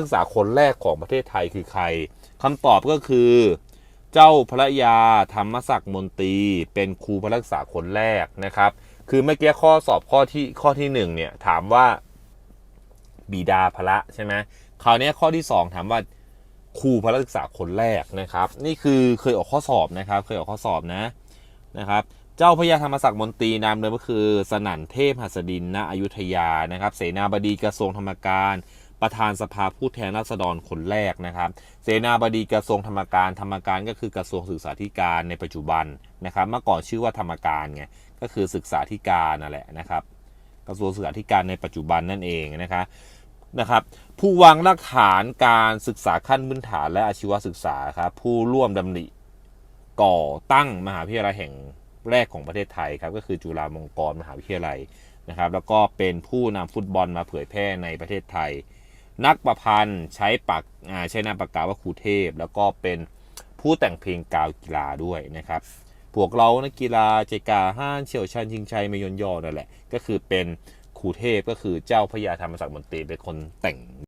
ศึกษาคนแรกของประเทศไทยคือใครคำตอบก็คือ เจ้าพระยาธรรมศักดิ์มนตรี เป็นครูพระศึกษาคนแรกนะครับ คือเมื่อกี้ข้อสอบข้อที่ข้อที่หนึ่งเนี่ยถามว่าบิดาพระใช่ไหมคราวนี้ข้อที่สองถามว่าครูพระศึกษาคนแรกนะครับ นี่คือเคยออกข้อสอบนะครับ เคยออกข้อสอบนะนะครับ เจ้าพระยาธรรมศักดิ์มนตรีนามเดิมก็คือ สนั่นเทพหัสดินณอยุธยานะครับ เสนาบดีกระทรวงธรรมการ ประธานสภาผู้แทนราษฎรคนแรกนะครับ เสนาบดีกระทรวงธรรมการธรรมการก็คือกระทรวงศึกษาธิการในปัจจุบันนะครับ เมื่อก่อนชื่อว่าธรรมการไงก็คือศึกษาธิการนั่นแหละนะครับ กระทรวงศึกษาธิการในปัจจุบันนั่นเองนะครับนะครับผู้วางรากฐานการศึกษาขั้นพื้นฐานและอาชีวศึกษาครับผู้ร่วมดำริก่อตั้งมหาวิทยาลัยแห่งแรกของประเทศไทยครับก็คือจุฬาลงกรณ์มหาวิทยาลัยนะครับ แล้วก็เป็นผู้นำฟุตบอลมาเผยแพร่ในประเทศไทย นักประพันธ์ใช้ปากใช้นามปากกาว่าครูเทพ แล้วก็เป็นผู้แต่งเพลงกาวกีฬาด้วยนะครับพวกเรานักกีฬาเจก้าห้านเฉียวชันชิงชัยมยนยอนั่นแหละ ก็คือเป็นครูเทพก็คือเจ้าพญาธรรมศักดิ์มนตรีเป็นคนแต่ง